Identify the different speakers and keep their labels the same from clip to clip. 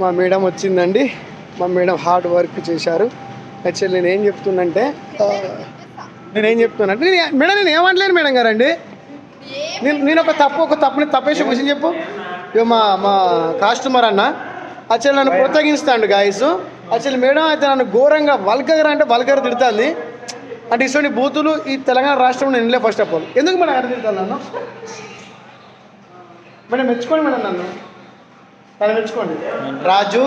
Speaker 1: మా మేడం వచ్చిందండి. మా మేడం హార్డ్ వర్క్ చేశారు. యాక్చువల్లీ నేను ఏం చెప్తున్నంటే నేనేం చెప్తున్నానంటే నేను మేడం నేను ఏమంటలేను మేడం గారండి నేను నేను ఒక తప్పు ఒక తప్పుని తప్పేసి క్వశ్చన్ చెప్పు. ఇక మా మా కస్టమర్ అన్న. యాక్చువల్లీ నన్ను ప్రోత్సహిస్తాడు గాయస్ యాక్చువల్లీ మేడం అయితే నన్ను ఘోరంగా వల్గర్ అంటే వల్గర్ తిడుతుంది. అంటే ఇటువంటి బూతులు ఈ తెలంగాణ రాష్ట్రంలో నేను ఫస్ట్ ఆఫ్ ఆల్ ఎందుకు మేడం అర్థం తిడతాను నన్ను? మేడం మెచ్చుకోండి మేడం నన్ను. మెచ్చుకోండి రాజు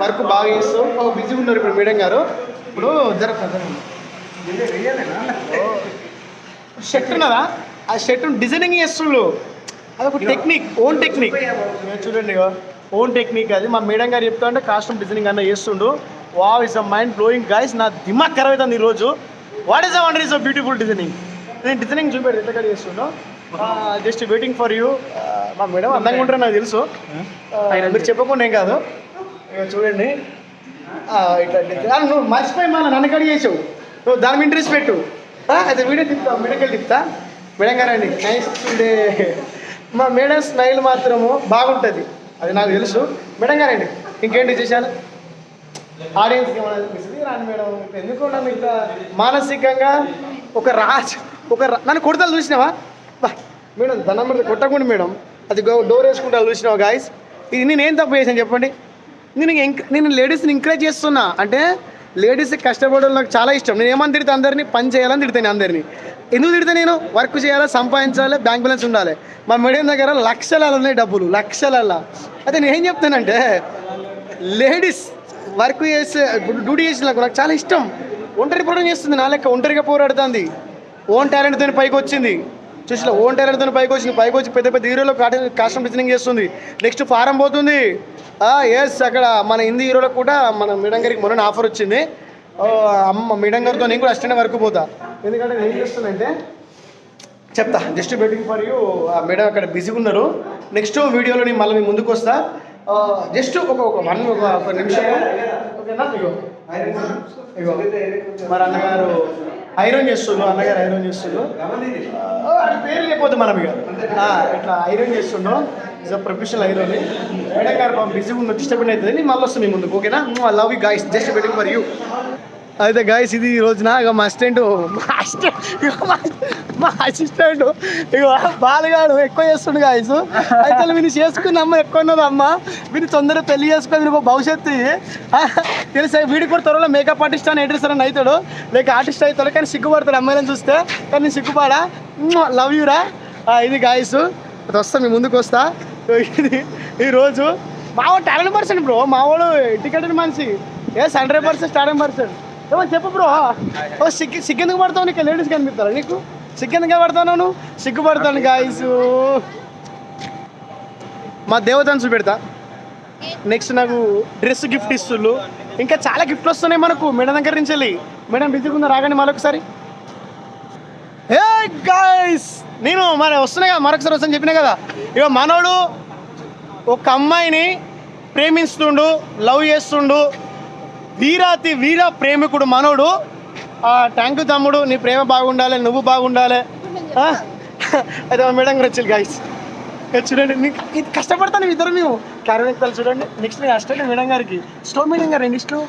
Speaker 1: వర్క్ బాగా చేస్తావు బాగా బిజీగా ఉన్నారు ఇప్పుడు మేడం గారు. ఇప్పుడు జరగదు షర్ట్ ఉన్నదా? ఆ షర్ట్ డిజైనింగ్ చేస్తుండ్రు అదొక టెక్నిక్ ఓన్ టెక్నిక్ చూడండి ఓన్ టెక్నిక్ అది. మా మేడం గారు చెప్తా అంటే కాస్ట్యూమ్ డిజైనింగ్ అన్న చేస్తుండు. Wow is a mind blowing guys నా దిమాగ్ ఖరాబ్ అవుతుంది ఈరోజు. What is a wonder is a beautiful designing నేను డిజైనింగ్ చూపెడు కట్ చేస్తుండో. జస్ట్ వెయిటింగ్ ఫర్ యూ మా మేడం అందంగా ఉంటారు నాకు తెలుసు. మీరు చెప్పకుండా ఏం కాదు. చూడండి. ఇట్లా నువ్వు మర్చిపోయి మన నన్ను కడిగి చేసావు. నువ్వు దాని ఇంట్రెస్ట్ పెట్టు. అయితే వీడియో తిప్పుతా మెడికల్ తిప్పుతా. మేడం గారండి నైస్ డే మా మేడం స్మైల్ మాత్రము బాగుంటుంది. అది నాకు తెలుసు. మేడం గారండి ఇంకేంటి విశేషాలు? ఆడియన్స్కి ఏమైనా రాని మేడం. ఎందుకు ఇట్లా మానసికంగా ఒక రాజ్ ఒక నన్ను కొడతలు చూసినావా? మేడం దండం పెడితే కొట్టకుండా మేడం. అది డోర్ వేసుకుంటా చూసినావు గాయస్ ఇది నేను ఏం తప్పు చేశాను చెప్పండి. నేను ఎంక- నేను లేడీస్ని ఎంకరేజ్ చేస్తున్నా. అంటే లేడీస్ కష్టపడడం నాకు చాలా ఇష్టం. నేను ఏమని తిడితే అందరినీ పని చేయాలని తిడతాను అందరినీ. ఎందుకు తిడితే నేను? వర్క్ చేయాలి సంపాదించాలి బ్యాంక్ బ్యాలెన్స్ ఉండాలి. మా మేడం దగ్గర లక్షలలో ఉన్నాయి డబ్బులు లక్షలల్లా. అయితే నేను ఏం చెప్తానంటే లేడీస్ వర్క్ చేసే డ్యూటీ చేసిన నాకు నాకు చాలా ఇష్టం. ఒంటరి పోరాటం చేస్తుంది నా లెక్క. ఒంటరిగా పోరాడుతుంది. ఓన్ టాలెంట్తో పైకి వచ్చింది. చూసిన ఓన్ టాలెంట్తో పైకి వచ్చింది పైకి వచ్చి పెద్ద పెద్ద హీరోలో కాస్టమ్ డిజైనింగ్ చేస్తుంది. నెక్స్ట్ ఫారం పోతుంది. ఎస్ అక్కడ మన హిందీ హీరోలకు కూడా మన మేడం గారికి మొన్న ఆఫర్ వచ్చింది. అమ్మ మేడం గారితో నేను కూడా అస్టెంట్ వరకు పోతా. ఎందుకంటే నేను ఏం చెప్తా just waiting for you madam అక్కడ బిజీగా ఉన్నారు. నెక్స్ట్ వీడియోలో నేను మళ్ళీ మీ ముందుకు వస్తా. జస్ట్ ఒక ఒక వన్ ఒక నిమిషం. ఇగో. మరి అన్నగారు ఐరన్ చేస్తుండ్రు అన్నగారు ఐరన్ చేస్తుండ్రు అది పేరు లేకపోతే మనం ఇక. ఆ, ఇట్లా ఐరన్ చేస్తుండ్రు is a professional iron madam garu బిజీగా ఉన్న డిస్టర్బ్ అవుతుంది. నేను మళ్ళీ వస్తాను మీ ముందుకు ఓకేనా? Love you guys just waiting for you అయితే గాయస్ ఇది ఈ రోజున ఇక మా అసిస్టెంట్ మా అసిస్టెంట్ ఇక బాలగాడు ఎక్కువ చేస్తుండు గాయస్ అయితే వీని చేసుకున్న అమ్మ ఎక్కువ ఉన్నది అమ్మ. వీని తొందరగా పెళ్ళి చేసుకుని వీనికి భవిష్యత్తు తెలుసా? వీడికి కూడా త్వరలో మేకప్ ఆర్టిస్ట్ అని ఎడ్రెస్ అని అవుతాడు. లేక ఆర్టిస్ట్ అవుతాడు కానీ సిగ్గుపడతాడు అమ్మాయిలను చూస్తే. కానీ నేను సిగ్గుపడా? లవ్ యూరా ఇది గాయస్ వస్తా మీ ముందుకు వస్తా. ఇది ఈరోజు మావాడు టాలెంట్ పర్సన్ బ్రో మావాడు టికెట్ మనిషి. A hundred percent talent percent ఏమో చెప్పు బ్రో. ఓ సిగ్గు సిగ్గెందుకు పడతావు నీకు? లేడీస్ కనిపిస్తారా నీకు? సిగ్గెందుకు పడతావు నువ్వు? సిగ్గుపడతాను గాయస్ మా దేవతను చూపెడతా. నెక్స్ట్ నాకు డ్రెస్ గిఫ్ట్ ఇస్తుళ్ళు. ఇంకా చాలా గిఫ్ట్లు వస్తున్నాయి మనకు. మేడం దగ్గర నుంచి వెళ్ళి. మేడం బిజీగా ఉందా రాగండి మరొకసారి ఏ గాయస్ నేను మరి వస్తున్నాయి కదా మరొకసారి వస్తాను చెప్పినా కదా. ఇక మనోడు ఒక అమ్మాయిని ప్రేమిస్తుండు లవ్ చేస్తుండు. వీరాతి వీర ప్రేమికుడు మనోడు. థ్యాంక్ యూ తమ్ముడు నీ ప్రేమ బాగుండాలి నువ్వు బాగుండాలి. అయితే మేడం గారు వచ్చి గాయస్ చూడండి నీకు ఇది కష్టపడతాను ఇద్దరు మేము. క్యారవెక్తాలు చూడండి. నెక్స్ట్ నేను అష్టం మేడం గారికి. స్టో మేడం గారు రెండు ఇష్టం